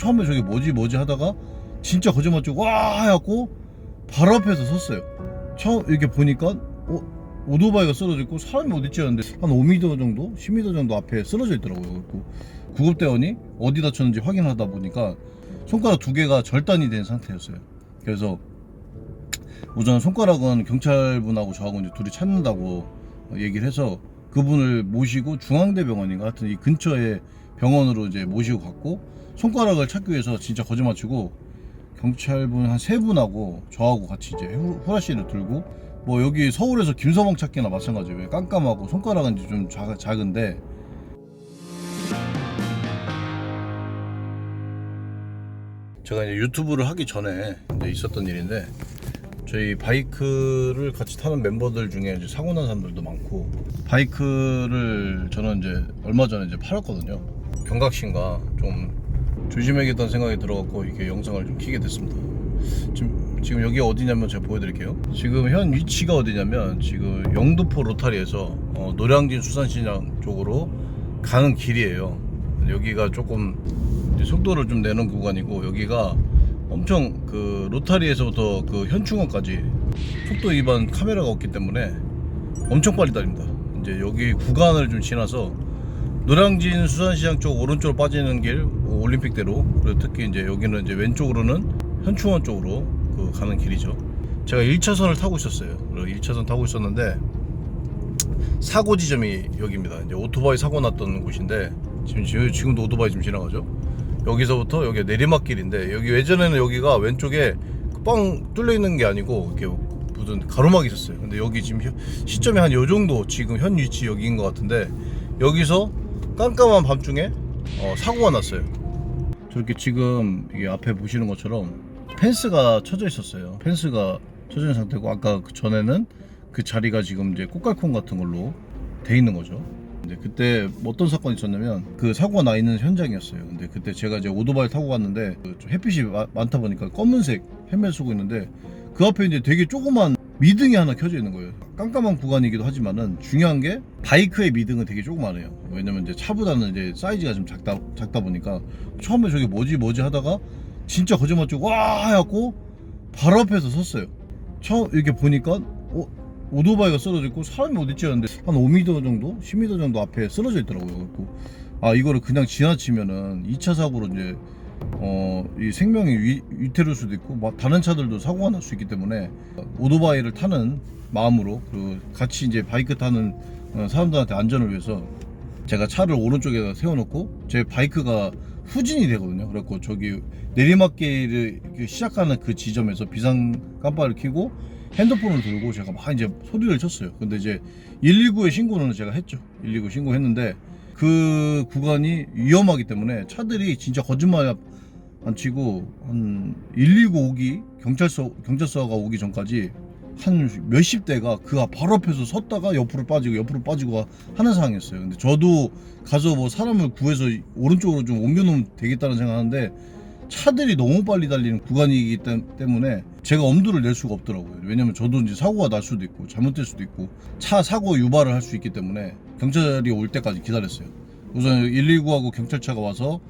처음에 저게 뭐지 뭐지 하다가 진짜 거짓말 치고 와 해갖고 바로 앞에서 섰어요. 처음 이렇게 보니까 어 오토바이가 쓰러져 있고 사람이 어디 있지 않는데 한 5m 정도, 10m 정도 앞에 쓰러져 있더라고요. 그래갖고 구급대원이 어디 다쳤는지 확인하다 보니까 손가락 두 개가 절단이 된 상태였어요. 그래서 우선 손가락은 경찰분하고 저하고 이제 둘이 찾는다고 얘기를 해서 그분을 모시고 중앙대병원인가 하여튼 이 근처에 병원으로 이제 모시고 갔고 손가락을 찾기 위해서 진짜 거짓말 치고 경찰분 한 세 분하고 저하고 같이 이제 후- 후라시를 들고 뭐 여기 서울에서 김서방 찾기나 마찬가지예요 깜깜하고 손가락은 이제 좀 작, 작은데 제가 이제 유튜브를 하기 전에 있었던 일인데 저희 바이크를 같이 타는 멤버들 중에 사고 난 사람들도 많고 바이크를 저는 이제 얼마 전에 이제 팔았거든요. 경각심과 좀 조심해야겠다는 생각이 들어갖고 이렇게 영상을 좀 키게 됐습니다. 지금 지금 여기 어디냐면 제가 보여드릴게요. 지금 현 위치가 어디냐면 지금 영등포 로타리에서 어, 노량진 수산시장 쪽으로 가는 길이에요. 여기가 조금 속도를 좀 내는 구간이고 여기가 엄청 그 로타리에서부터 그 현충원까지 속도 위반 카메라가 없기 때문에 엄청 빨리 달립니다. 이제 여기 구간을 좀 지나서 노량진 수산시장 쪽 오른쪽으로 빠지는 길 올림픽대로 그리고 특히 이제 여기는 이제 왼쪽으로는 현충원 쪽으로 그 가는 길이죠. 제가 1차선을 타고 있었어요. 그리고 1차선 타고 있었는데 사고 지점이 여기입니다. 이제 오토바이 사고 났던 곳인데 지금 지금- 지금도 오토바이 지금 지나가죠. 여기서부터 여기 내리막길인데 여기 예전에는 여기가 왼쪽에 뻥 뚫려 있는 게 아니고 이렇게 무슨 가로막이 있었어요. 근데 여기 지금 현- 시점이 한 요 정도 지금 현 위치 여기인 것 같은데 여기서 깜깜한 밤중에 어, 사고가 났어요. 저렇게 지금 이게 앞에 보시는 것처럼 펜스가 쳐져 있었어요. 펜스가 쳐져 있는 상태고 아까 그 전에는 그 자리가 지금 이제 꽃갈콘 같은 걸로 돼 있는 거죠. 근데 그때 어떤 사건이 있었냐면 그 사고가 나 있는 현장이었어요. 근데 그때 제가 이제 오토바이 타고 갔는데 그 좀 햇빛이 마- 많다 보니까 검은색 헬멧 쓰고 있는데 그 앞에 이제 되게 조그만 미등이 하나 켜져 있는 거예요. 깜깜한 구간이기도 하지만은 중요한 게 바이크의 미등은 되게 조그만해요. 왜냐면 이제 차보다는 이제 사이즈가 좀 작다 작다 보니까 처음에 저게 뭐지 뭐지 하다가 진짜 거짓말 치고 와 해갖고 바로 앞에서 섰어요. 처음 이렇게 보니까 어 오토바이가 쓰러져 있고 사람이 어디 있지 않는데 한 5m 정도, 10m 정도 앞에 쓰러져 있더라고요. 그래갖고 아 이거를 그냥 지나치면은 2차 사고로 이제 어 이 생명이 위, 위태로울 수도 있고 막 다른 차들도 사고가 날 수 있기 때문에 오토바이를 타는 마음으로 그 같이 이제 바이크 타는 어, 사람들한테 안전을 위해서 제가 차를 오른쪽에다 세워놓고 제 바이크가 후진이 되거든요. 그래갖고 저기 내리막길을 시작하는 그 지점에서 비상 깜빡이를 켜고 핸드폰을 들고 제가 막 이제 소리를 쳤어요. 근데 이제 119에 신고는 제가 했죠. 119 신고했는데 그 구간이 위험하기 때문에 차들이 진짜 거짓말 안 치고 한 119 오기 경찰서 경찰서가 오기 전까지 한 몇십 대가 그 바로 앞에서 섰다가 옆으로 빠지고 옆으로 빠지고 하는 상황이었어요. 근데 저도 가서 뭐 사람을 구해서 오른쪽으로 좀 옮겨놓으면 되겠다는 생각하는데 차들이 너무 빨리 달리는 구간이기 때- 때문에 제가 엄두를 낼 수가 없더라고요. 왜냐면 저도 이제 사고가 날 수도 있고 잘못될 수도 있고 차 사고 유발을 할 수 있기 때문에 경찰이 올 때까지 기다렸어요. 우선 119하고 경찰차가 와서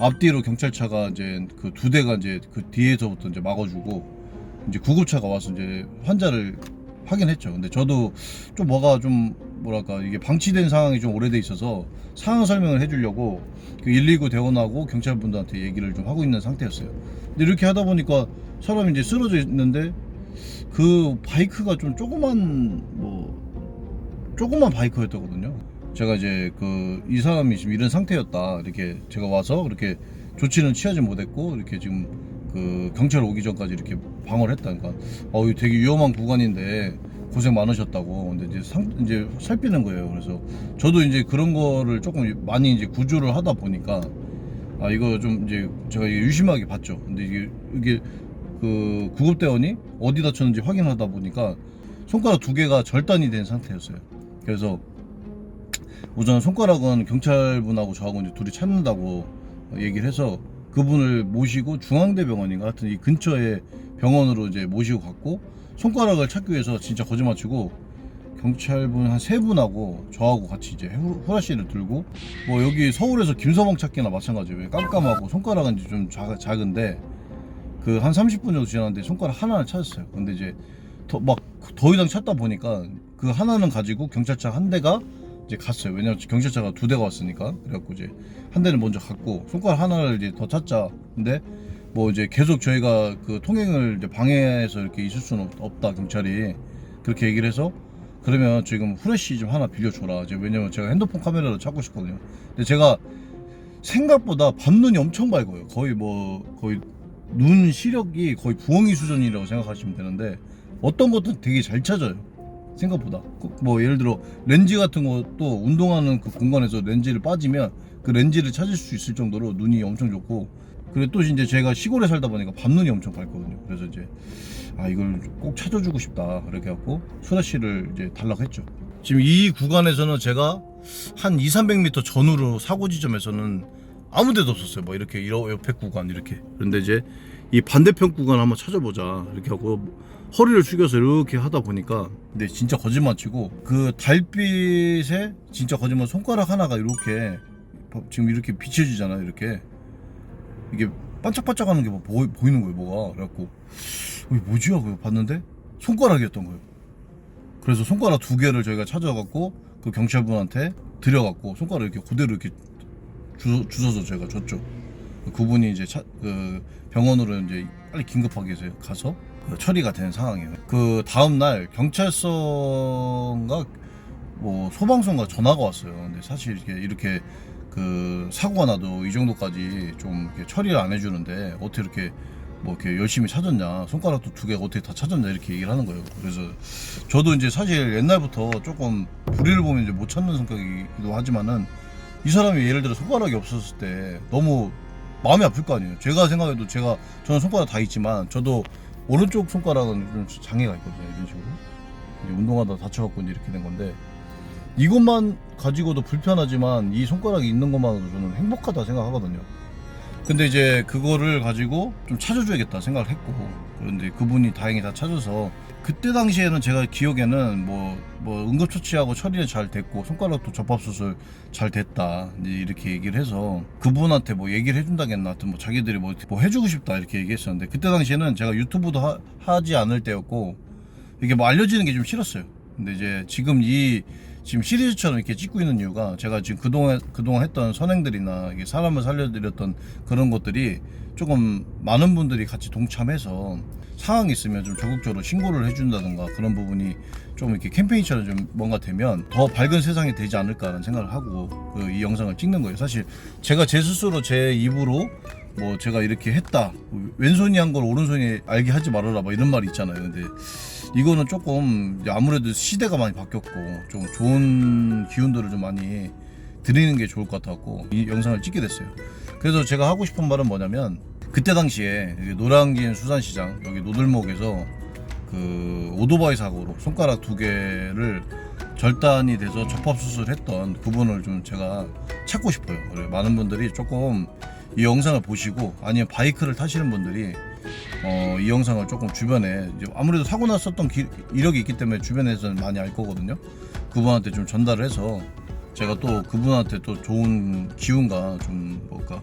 앞뒤로 경찰차가 이제 그 두 대가 이제 그 뒤에서부터 이제 막아주고 이제 구급차가 와서 이제 환자를 확인했죠. 근데 저도 좀 뭐가 좀 뭐랄까 이게 방치된 상황이 좀 오래돼 있어서 상황 설명을 해주려고 그 119 대원하고 경찰분들한테 얘기를 좀 하고 있는 상태였어요. 근데 이렇게 하다 보니까 사람이 이제 쓰러져 있는데 그 바이크가 좀 조그만 뭐 조그만 바이크였거든요. 제가 이제 그 이 사람이 지금 이런 상태였다 이렇게 제가 와서 그렇게 조치는 취하지 못했고 이렇게 지금 그 경찰 오기 전까지 이렇게 방어를 했다. 그러니까 어 되게 위험한 구간인데 고생 많으셨다고 근데 이제 상 이제 살피는 거예요. 그래서 저도 이제 그런 거를 조금 많이 이제 구조를 하다 보니까 아 이거 좀 이제 제가 유심하게 봤죠. 근데 이게 이게 그 구급대원이 어디 다쳤는지 확인하다 보니까 손가락 두 개가 절단이 된 상태였어요. 그래서 우선 손가락은 경찰분하고 저하고 이제 둘이 찾는다고 얘기를 해서 그분을 모시고 중앙대병원인가 하여튼 이 근처에 병원으로 이제 모시고 갔고 손가락을 찾기 위해서 진짜 거짓말 치고 경찰분 한 세 분하고 저하고 같이 이제 후- 후라시를 들고 뭐 여기 서울에서 김서방 찾기나 마찬가지예요. 왜 깜깜하고 손가락은 이제 좀 작, 작은데 그 한 30분 정도 지났는데 손가락 하나를 찾았어요. 근데 이제 더 막 더 이상 찾다 보니까 그 하나는 가지고 경찰차 한 대가 이제 갔어요. 왜냐면 경찰차가 두 대가 왔으니까. 그래갖고 이제 한 대는 먼저 갔고 손가락 하나를 이제 더 찾자. 근데 뭐 이제 계속 저희가 그 통행을 방해해서 이렇게 있을 수는 없- 없다 경찰이 그렇게 얘기를 해서 그러면 지금 후레쉬 좀 하나 빌려줘라. 이제 왜냐면 제가 핸드폰 카메라로 찾고 싶거든요. 근데 제가 생각보다 밤눈이 엄청 밝아요. 거의 뭐 거의 눈 시력이 거의 부엉이 수준이라고 생각하시면 되는데 어떤 것도 되게 잘 찾아요. 생각보다 그뭐 예를 들어 렌즈 같은 것도 운동하는 그 공간에서 렌즈를 빠지면 그 렌즈를 찾을 수 있을 정도로 눈이 엄청 좋고 그리고 또 이제 제가 시골에 살다 보니까 밤눈이 엄청 밝거든요. 그래서 이제 아 이걸 꼭 찾아주고 싶다 이렇게 갖고 수라 씨를 이제 달라고 했죠. 지금 이 구간에서는 제가 한 2, 300m 전후로 사고 지점에서는 아무 데도 없었어요. 뭐 이렇게 옆에 구간 이렇게. 그런데 이제 이 반대편 구간 한번 찾아보자 이렇게 하고 허리를 숙여서 이렇게 하다 보니까 근데 진짜 거짓말 치고 그 달빛에 진짜 거짓말 손가락 하나가 이렇게 지금 이렇게 비춰지잖아요 이렇게 이게 반짝반짝하는 게 뭐 보이는 거예요 뭐가. 그래갖고. 어, 이게 뭐지 하고 봤는데? 손가락이었던 거예요. 그래서 손가락 두 개를 저희가 찾아갖고 그 경찰분한테 드려갖고 손가락 이렇게 그대로 이렇게 주, 주워서 제가 줬죠. 그분이 이제 차, 그 병원으로 이제 빨리 긴급하게 해서 가서 그 처리가 되는 상황이에요. 그 다음 날 경찰서인가 뭐 소방서인가 전화가 왔어요. 근데 사실 이렇게 이렇게 그 사고가 나도 이 정도까지 좀 처리를 안 해주는데 어떻게 이렇게 뭐 이렇게 열심히 찾았냐 손가락도 두 개 어떻게 다 찾았냐 이렇게 얘기를 하는 거예요. 그래서 저도 이제 사실 옛날부터 조금 불의를 보면 이제 못 찾는 성격이기도 하지만은 이 사람이 예를 들어 손가락이 없었을 때 너무 마음이 아플 거 아니에요. 제가 생각해도 제가 저는 손가락 다 있지만 저도 오른쪽 손가락은 좀 장애가 있거든요. 이런 식으로 운동하다 다쳐갖고 이렇게 된 건데 이것만 가지고도 불편하지만 이 손가락이 있는 것만으로도 저는 행복하다 생각하거든요. 근데 이제 그거를 가지고 좀 찾아줘야겠다 생각을 했고 그런데 그분이 다행히 다 찾아서 그때 당시에는 제가 기억에는 뭐, 뭐 응급처치하고 처리는 잘 됐고 손가락도 접합수술 잘 됐다 이렇게 얘기를 해서 그분한테 뭐 얘기를 해준다겠나 하여튼 뭐 자기들이 뭐, 뭐 해주고 싶다 이렇게 얘기했었는데 그때 당시에는 제가 유튜브도 하, 하지 않을 때였고 이게 뭐 알려지는 게 좀 싫었어요 근데 이제 지금 이 지금 시리즈처럼 이렇게 찍고 있는 이유가 제가 지금 그동안 그동안 했던 선행들이나 사람을 살려드렸던 그런 것들이 조금 많은 분들이 같이 동참해서 상황이 있으면 좀 적극적으로 신고를 해준다든가 그런 부분이 좀 이렇게 캠페인처럼 좀 뭔가 되면 더 밝은 세상이 되지 않을까라는 생각을 하고 그 이 영상을 찍는 거예요. 사실 제가 제 스스로 제 입으로 뭐 제가 이렇게 했다 왼손이 한 걸 오른손이 알게 하지 말아라 뭐 이런 말이 있잖아요. 근데 이거는 조금 아무래도 시대가 많이 바뀌었고 좀 좋은 기운들을 좀 많이 드리는 게 좋을 것 같았고 이 영상을 찍게 됐어요. 그래서 제가 하고 싶은 말은 뭐냐면 그때 당시에 노량진 수산시장 여기 노들목에서 그 오토바이 사고로 손가락 두 개를 절단이 돼서 접합 수술했던 그분을 좀 제가 찾고 싶어요. 많은 분들이 조금 이 영상을 보시고 아니면 바이크를 타시는 분들이 어, 이 영상을 조금 주변에 아무래도 사고 났었던 기- 이력이 있기 때문에 주변에서는 많이 알 거거든요. 그분한테 좀 전달을 해서 제가 또 그분한테 또 좋은 기운과 좀 뭘까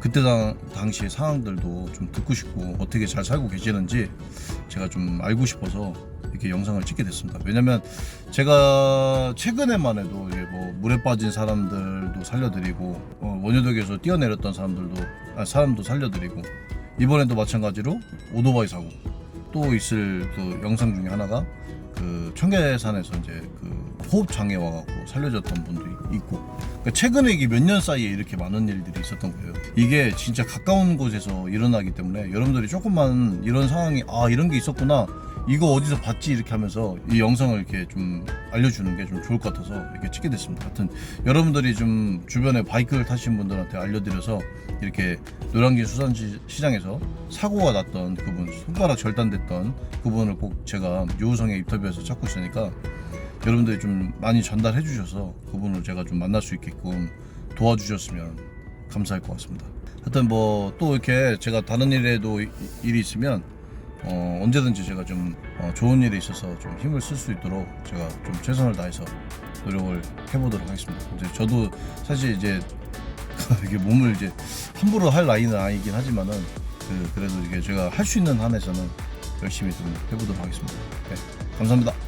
그때 당, 당시의 상황들도 좀 듣고 싶고 어떻게 잘 살고 계시는지 제가 좀 알고 싶어서 이렇게 영상을 찍게 됐습니다. 왜냐면 제가 최근에만 해도 이제 뭐 물에 빠진 사람들도 살려드리고 어, 원효덕에서 뛰어내렸던 사람들도 아, 사람도 살려드리고 이번에도 마찬가지로 오토바이 사고 또 있을 그 영상 중에 하나가 그 청계산에서 이제 그 호흡 장애 와갖고 살려졌던 분도 있고 그러니까 최근에 이게 몇 년 사이에 이렇게 많은 일들이 있었던 거예요. 이게 진짜 가까운 곳에서 일어나기 때문에 여러분들이 조금만 이런 상황이 아 이런 게 있었구나 이거 어디서 봤지 이렇게 하면서 이 영상을 이렇게 좀 알려주는 게 좀 좋을 것 같아서 이렇게 찍게 됐습니다. 하여튼 여러분들이 좀 주변에 바이크를 타신 분들한테 알려드려서 이렇게 노량진 수산시장에서 사고가 났던 그분 손가락 절단됐던 그분을 꼭 제가 유우성의 인터뷰에서 찾고 있으니까 여러분들이 좀 많이 전달해 주셔서 그분을 제가 좀 만날 수 있게끔 도와주셨으면 감사할 것 같습니다. 하여튼 뭐 또 이렇게 제가 다른 일에도 이- 일이 있으면 어, 언제든지 제가 좀 어, 좋은 일에 있어서 좀 힘을 쓸 수 있도록 제가 좀 최선을 다해서 노력을 해보도록 하겠습니다. 이제 저도 사실 이제 이게 몸을 이제 함부로 할 나이는 아니긴 하지만은 그, 그래도 이게 제가 할 수 있는 한에서는 열심히 좀 해보도록 하겠습니다. 네, 감사합니다.